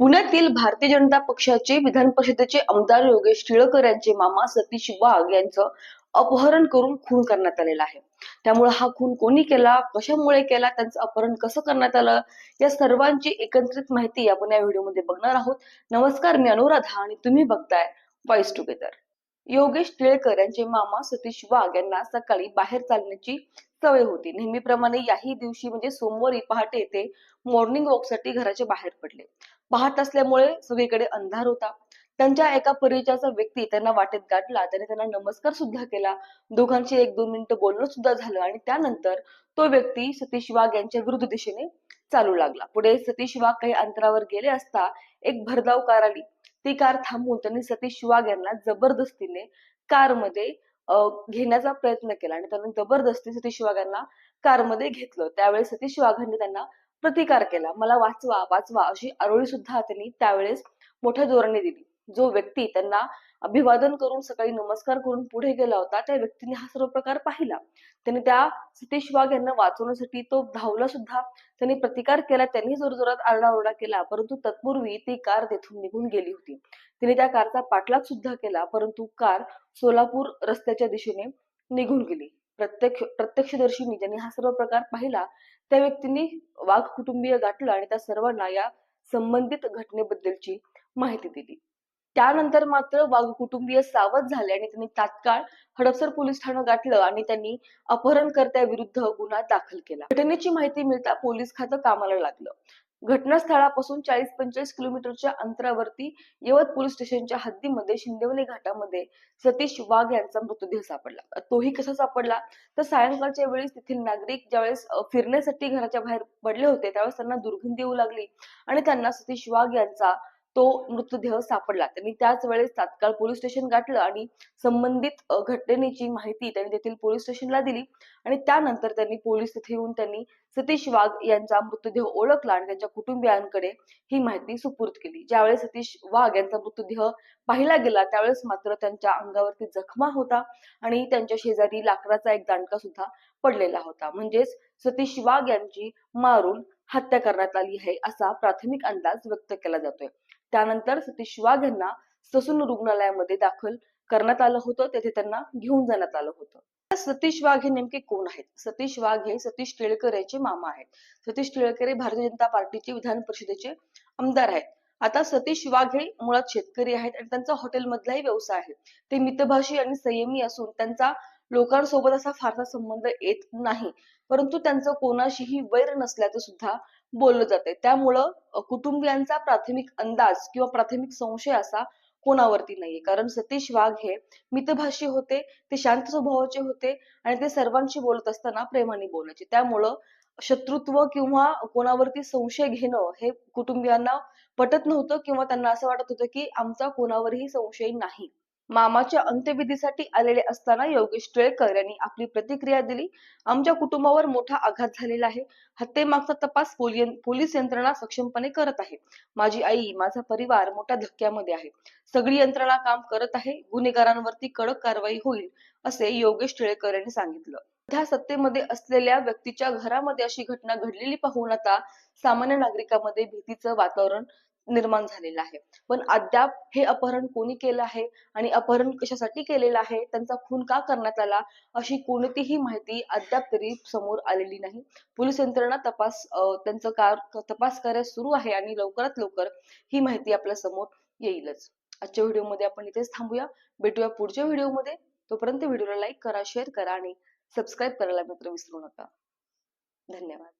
पुण्यातील भारतीय जनता पक्षाचे विधान परिषदेचे आमदार योगेश टिळकर यांचे मामा सतीश वाघ यांचं अपहरण करून खून करण्यात आलेला आहे. त्यामुळे हा खून कोणी केला कशामुळे केला त्यांचं अपहरण कसं करण्यात आलं या सर्वांची एकत्रित माहिती आपण या व्हिडिओमध्ये बघणार आहोत. नमस्कार मी अनुराधा आणि तुम्ही बघताय वॉइस टुगेदर योगेश टिळकर यांचे मामा सतीश वाघ यांना सकाळी बाहेर चालण्याची सवय होती. नेहमीप्रमाणे याही दिवशी म्हणजे सोमवारी पहाटे ते मॉर्निंग वॉकसाठी घराच्या बाहेर पडले. पाहत असल्यामुळे सगळीकडे अंधार होता. त्यांच्या एका परिचयाचा व्यक्ती त्यांना वाटेत गाठला. त्याने त्यांना नमस्कार सुद्धा केला. दोघांची एक दोन मिनिटं बोलणं सुद्धा झालं आणि त्यानंतर तो व्यक्ती सतीश वाघ यांच्या विरुद्ध दिशेने चालू लागला. पुढे सतीश वाघ काही अंतरावर गेले असता एक भरधाव कार आली. ती कार थांबवून त्यांनी सतीश वाघ यांना जबरदस्तीने कारमध्ये घेण्याचा प्रयत्न केला आणि त्यांनी जबरदस्ती सतीश वाघांना कारमध्ये घेतलं. त्यावेळेस सतीश वाघांनी त्यांना प्रतिकार केला. मला वाचवा वाचवा अशी आरोळी सुद्धा त्यांनी त्यावेळेस मोठ्या जोराने दिली. जो व्यक्ती त्यांना अभिवादन करून सकाळी नमस्कार करून पुढे गेला होता त्या व्यक्तीने हा सर्व प्रकार पाहिला. त्याने त्या सतीश वाघ यांना वाचवण्यासाठी तो धावला सुद्धा. त्यांनी प्रतिकार केला त्यांनी जोरजोरात आरडाओरडा केला परंतु तत्पूर्वी ती कार तेथून निघून गेली होती. तिने त्या कारचा पाठलाग सुद्धा केला परंतु कार सोलापूर रस्त्याच्या दिशेने निघून गेली. प्रत्यक्ष प्रत्यक्षदर्शींनी ज्यांनी हा सर्व प्रकार पाहिला त्या व्यक्तींनी वाघ कुटुंबीय गाठलं आणि त्या सर्वांना या संबंधित घटनेबद्दलची माहिती दिली. त्यानंतर मात्र वाघ कुटुंबीय सावध झाले आणि त्यांनी तात्काळ हडपसर पोलीस ठाणं गाठलं आणि त्यांनी अपहरणकर्त्याविरुद्ध गुन्हा दाखल केला. घटनेची माहिती मिळता पोलीस खातं कामाला लागलं. घटनास्थळापासून चाळीस पंचेचाळीस किलोमीटरच्या अंतरावरती यवत पोलीस स्टेशनच्या हद्दीमध्ये शिंदेवली घाटामध्ये सतीश वाघ यांचा मृतदेह सापडला. तोही कसा सापडला? तर सायंकाळच्या वेळेस तेथील नागरिक ज्यावेळेस फिरण्यासाठी घराच्या बाहेर पडले होते त्यावेळेस त्यांना दुर्गंधी येऊ लागली आणि त्यांना सतीश वाघ यांचा तो मृतदेह सापडला. त्यांनी त्याच वेळेस तात्काळ पोलीस स्टेशन गाठलं आणि संबंधित घटनेची माहिती त्यांनी तेथील पोलीस स्टेशनला दिली आणि त्यानंतर त्यांनी पोलीस तिथे येऊन त्यांनी सतीश वाघ यांचा मृतदेह ओळखला आणि त्यांच्या कुटुंबियांकडे ही माहिती सुपूर्द केली. ज्यावेळेस सतीश वाघ यांचा मृतदेह पाहिला गेला त्यावेळेस मात्र त्यांच्या अंगावरती जखमा होता आणि त्यांच्या शेजारी लाकडाचा एक दांडका सुद्धा पडलेला होता. म्हणजेच सतीश वाघ यांची मारून हत्या करण्यात आली आहे असा प्राथमिक अंदाज व्यक्त केला जातोय. त्यानंतर सतीश वाघ यांना ससून रुग्णालयामध्ये दाखल करण्यात आलं होतं. तेथे त्यांना घेऊन जाण्यात आलं होतं. सतीश वाघ हे नेमके कोण आहेत? सतीश वाघ हे सतीश टिळकर यांचे मामा आहेत. सतीश टिळकर हे भारतीय जनता पार्टीचे विधान परिषदेचे आमदार आहेत. आता सतीश वाघ हे मुळात शेतकरी आहेत आणि त्यांचा हॉटेलमधलाही व्यवसाय आहे. ते मितभाषी आणि संयमी असून त्यांचा लोकांसोबत असा फारसा संबंध येत नाही. परंतु त्यांचं कोणाशीही वैर नसल्याचं सुद्धा बोललं जाते त्यामुळं कुटुंबियांचा प्राथमिक अंदाज किंवा प्राथमिक संशय असा कोणावरती नाहीये. कारण सतीश वाघ हे मितभाषी होते ते शांत स्वभावाचे होते आणि ते सर्वांशी बोलत असताना प्रेमाने बोलायचे. त्यामुळं शत्रुत्व किंवा कोणावरती संशय घेणं हे कुटुंबियांना पटत नव्हतं किंवा त्यांना असं वाटत होतं की आमचा कोणावरही संशय नाही. मामाच्या अंत्यविधीसाठी आलेले असताना योगेश टिळेकर यांनी आपली प्रतिक्रिया दिली. आमच्या कुटुंबावर मोठा आघात झालेला आहे. हत्येमागचा तपास पोलीस यंत्रणा सक्षमपणे करत आहे. माझी आई माझा परिवार मोठ्या धक्क्यामध्ये आहे. सगळी यंत्रणा काम करत आहे. गुन्हेगारांवरती कडक कारवाई होईल असे योगेश टिळेकर यांनी सांगितलं. सध्या सत्तेमध्ये असलेल्या व्यक्तीच्या घरामध्ये अशी घटना घडलेली पाहून आता सामान्य नागरिकांमध्ये भीतीचं वातावरण निर्माण झालेला आहे. पण अद्याप हे अपहरण कोणी केलं आहे आणि अपहरण कशासाठी केलेलं आहे त्यांचा खून का करण्यात आला अशी कोणतीही माहिती अद्याप तरी समोर आलेली नाही. पोलीस यंत्रणा तपास त्यांचं कार तपास कार्य सुरू आहे आणि लवकरात लवकर ही माहिती आपल्यासमोर येईलच. आजच्या व्हिडिओमध्ये आपण इथेच थांबूया. भेटूया पुढच्या व्हिडिओमध्ये. तोपर्यंत व्हिडिओला लाईक करा शेअर करा आणि सबस्क्राईब करायला मात्र विसरू नका. धन्यवाद.